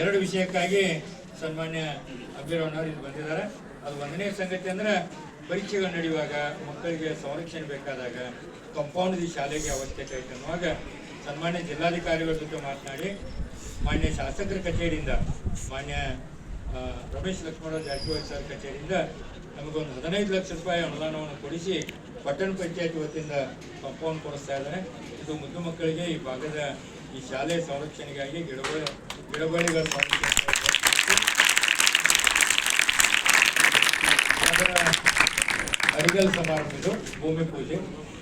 ಎರಡು ವಿಷಯಕ್ಕಾಗಿ ಸನ್ಮಾನ್ಯ ಅಭಿರವಣ್ಣವ್ರು ಇಲ್ಲಿ ಬಂದಿದ್ದಾರೆ. ಅದು ಒಂದನೇ ಸಂಗತಿ ಅಂದ್ರೆ ಪರೀಕ್ಷೆಗಳು ನಡೆಯುವಾಗ ಮಕ್ಕಳಿಗೆ ಸಂರಕ್ಷಣೆ ಬೇಕಾದಾಗ ಕಂಪೌಂಡ್ ಈ ಶಾಲೆಗೆ ಅವಶ್ಯಕತೆ ಐತೆ ಅನ್ನುವಾಗ ಸನ್ಮಾನ್ಯ ಜಿಲ್ಲಾಧಿಕಾರಿಗಳ ಜೊತೆ ಮಾತನಾಡಿ ಮಾನ್ಯ ಶಾಸಕರ ಕಚೇರಿಯಿಂದ ಮಾನ್ಯ ರಮೇಶ್ ಲಕ್ಷ್ಮಣ ಜಾರಕಿಹೊಳಿ ಸರ್ ಕಚೇರಿಯಿಂದ ನಮಗೊಂದು ಹದಿನೈದು ಲಕ್ಷ ರೂಪಾಯಿ ಅನುದಾನವನ್ನು ಕೊಡಿಸಿ ಪಟ್ಟಣ ಪಂಚಾಯತ್ ವತಿಯಿಂದ ಕಂಪೌಂಡ್ ಕೊಡಿಸ್ತಾ ಇದ್ದಾರೆ. ಇದು ಮುದ್ದು ಮಕ್ಕಳಿಗೆ ಈ ಭಾಗದ ಈ ಶಾಲೆ ಸಂರಕ್ಷಣೆಗಾಗಿ ಗಿಡಗಳ ಗಿಡಬಳ್ಳಿಗಳ ಅದರ ಅಡಿಗಲ್ ಸಮಾರಂಭ ಇದು, ಭೂಮಿ ಪೂಜೆ.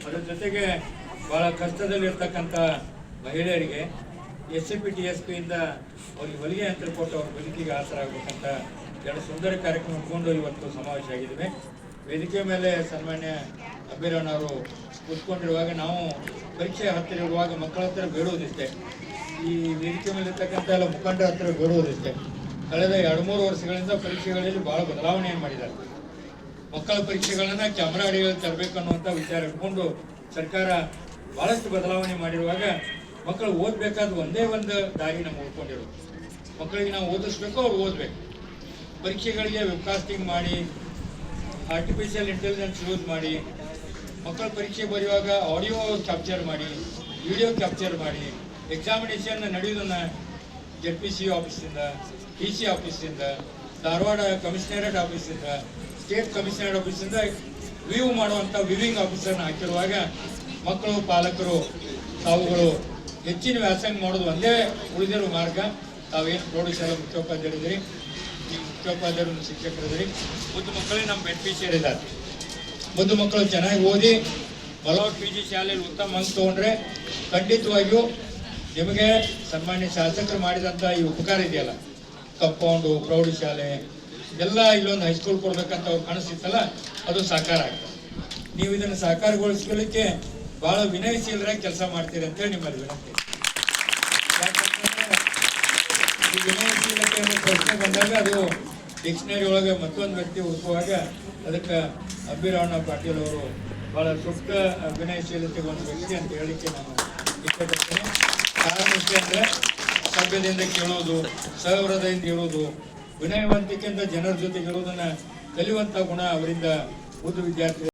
ಅದರ ಜೊತೆಗೆ ಬಹಳ ಕಷ್ಟದಲ್ಲಿರ್ತಕ್ಕಂಥ ಮಹಿಳೆಯರಿಗೆ S C P T S ಪಿಯಿಂದ ಅವ್ರಿಗೆ ಹೊಲಿಗೆ ಯಂತ್ರ ಕೊಟ್ಟು ಅವ್ರ ಬದುಕಿಗೆ ಆಸರಾಗಬೇಕಂತ ಎರಡು ಸುಂದರ ಕಾರ್ಯಕ್ರಮ ಕೊಂಡು ಇವತ್ತು ಸಮಾವೇಶ ಆಗಿದ್ದೇವೆ. ವೇದಿಕೆ ಮೇಲೆ ಸನ್ಮಾನ್ಯ ಅಭಿರಣ್ಣವರು ಕೂತ್ಕೊಂಡಿರುವಾಗ ನಾವು ಪರೀಕ್ಷೆ ಹತ್ತಿರ ಇರುವಾಗ ಮಕ್ಕಳ ಹತ್ರ ಬೇಡುವುದಿಷ್ಟೇ ಈ ವೇದಿಕೆ ಮೇಲೆ ಇರ್ತಕ್ಕಂಥ ಎಲ್ಲ ಮುಖಂಡರ ಹತ್ರ ಬೇಡುವುದಿಷ್ಟೇ ಕಳೆದ ಎರಡು ಮೂರು ವರ್ಷಗಳಿಂದ ಪರೀಕ್ಷೆಗಳಲ್ಲಿ ಬಹಳ ಬದಲಾವಣೆಯನ್ನು ಮಾಡಿದ್ದಾರೆ. ಮಕ್ಕಳ ಪರೀಕ್ಷೆಗಳನ್ನು ಕ್ಯಾಮ್ರಾ ಅಡಿಯಲ್ಲಿ ತರಬೇಕು ಅನ್ನುವಂಥ ವಿಚಾರ ಇಟ್ಕೊಂಡು ಸರ್ಕಾರ ಬಹಳಷ್ಟು ಬದಲಾವಣೆ ಮಾಡಿರುವಾಗ ಮಕ್ಕಳು ಓದಬೇಕಾದ ಒಂದೇ ಒಂದು ದಾರಿ ನಾವು ಉಳ್ಕೊಂಡಿರೋದು. ಮಕ್ಕಳಿಗೆ ನಾವು ಓದಿಸ್ಬೇಕು, ಅವ್ರು ಓದಬೇಕು. ಪರೀಕ್ಷೆಗಳಿಗೆ ವೆಬ್ಕಾಸ್ಟಿಂಗ್ ಮಾಡಿ ಆರ್ಟಿಫಿಷಿಯಲ್ ಇಂಟೆಲಿಜೆನ್ಸ್ ಯೂಸ್ ಮಾಡಿ, ಮಕ್ಕಳ ಪರೀಕ್ಷೆ ಬರೆಯುವಾಗ ಆಡಿಯೋ ಕ್ಯಾಪ್ಚರ್ ಮಾಡಿ ವಿಡಿಯೋ ಕ್ಯಾಪ್ಚರ್ ಮಾಡಿ ಎಕ್ಸಾಮಿನೇಷನ್ ನಡೆಯೋದನ್ನ ಜೆಡ್ ಪಿ ಸಿ ಆಫೀಸಿಂದ ಡಿ ಸಿ ಆಫೀಸಿಂದ ಧಾರವಾಡ ಕಮಿಷನರೇಟ್ ಆಫೀಸಿಂದ ಸ್ಟೇಟ್ ಕಮಿಷನರೇಟ್ ಆಫೀಸಿಂದ ವಿವ್ ಮಾಡುವಂಥ ವಿವಿಂಗ್ ಆಫೀಸರ್ನ ಹಾಕಿರುವಾಗ ಮಕ್ಕಳು, ಪಾಲಕರು ತಾವುಗಳು ಹೆಚ್ಚಿನ ವ್ಯಾಸಂಗ ಮಾಡೋದು ಒಂದೇ ಉಳಿದಿರೋ ಮಾರ್ಗ. ತಾವೇನು ಪ್ರೌಢಶಾಲಾ ಮುಖ್ಯೋಪಾಧ್ಯಾಯರಿದ್ದೀರಿ. ಈ ಮುಖ್ಯೋಪಾಧ್ಯಾಯರು ಶಿಕ್ಷಕರಿದ್ದೀರಿ ಮುದ್ದು ಮಕ್ಕಳಿಗೆ ನಮ್ಮ ಬೆನಿಫಿಷಿಯರ್ ಇದ್ದಾರೆ ಮುದ್ದು ಮಕ್ಕಳು ಚೆನ್ನಾಗಿ ಓದಿ ಬಲೌಟ್ ಪಿ ಜಿ ಶಾಲೆಯಲ್ಲಿ ಉತ್ತಮ ಅಂಕ ತಗೊಂಡ್ರೆ ಖಂಡಿತವಾಗಿಯೂ ನಿಮಗೆ ಸನ್ಮಾನ್ಯ ಶಾಸಕರು ಮಾಡಿದಂಥ ಈ ಉಪಕಾರ ಇದೆಯಲ್ಲ? ಕಂಪೌಂಡು ಪ್ರೌಢಶಾಲೆ ಎಲ್ಲ ಇಲ್ಲೊಂದು ಹೈಸ್ಕೂಲ್ ಕೊಡ್ಬೇಕಂತ ಅವ್ರು ಕನಸಿತ್ತಲ್ಲ ಅದು ಸಾಕಾರ ಆಗ್ತದೆ. ನೀವು ಇದನ್ನು ಸಾಕಾರಗೊಳಿಸ್ಕೊಳ್ಳಿಕ್ಕೆ ಬಹಳ ವಿನಯಶೀಲರಾಗಿ ಕೆಲಸ ಮಾಡ್ತೀರಿ ಅಂತೇಳಿ ನಿಮ್ಮಲ್ಲಿ ವಿನಂತಿ. ಈ ಪ್ರಶ್ನೆ ಬಂದಾಗ ಅದು ಡಿಕ್ಷನರಿ ಒಳಗೆ ಮತ್ತೊಂದು ವ್ಯಕ್ತಿ ಹುಡುಕುವಾಗ ಅದಕ್ಕೆ ಅಭಿರಾವಣ ಪಾಟೀಲ್ ಅವರು ಬಹಳ ಸೂಕ್ತ ಅಭಿನಯಶೀಲತೆ ಒಂದು ವ್ಯಕ್ತಿ ಅಂತ ಹೇಳಿಕೆ ನಾನು ಇಷ್ಟಪಡ್ತೇನೆ ಕಾರಣ ಇಷ್ಟೇ ಅಂದ್ರೆ ಸಭ್ಯದಿಂದ ಕೇಳೋದು ಸಹವೃದಯಿಂದ ಹೇಳೋದು, ವಿನಯವಂತಿಕೆಯಿಂದ ಜನರ ಜೊತೆ ಹೇಳೋದನ್ನ ಕಲಿಯುವಂತ ಗುಣ ಅವರಿಂದ ಓದು ವಿದ್ಯಾರ್ಥಿ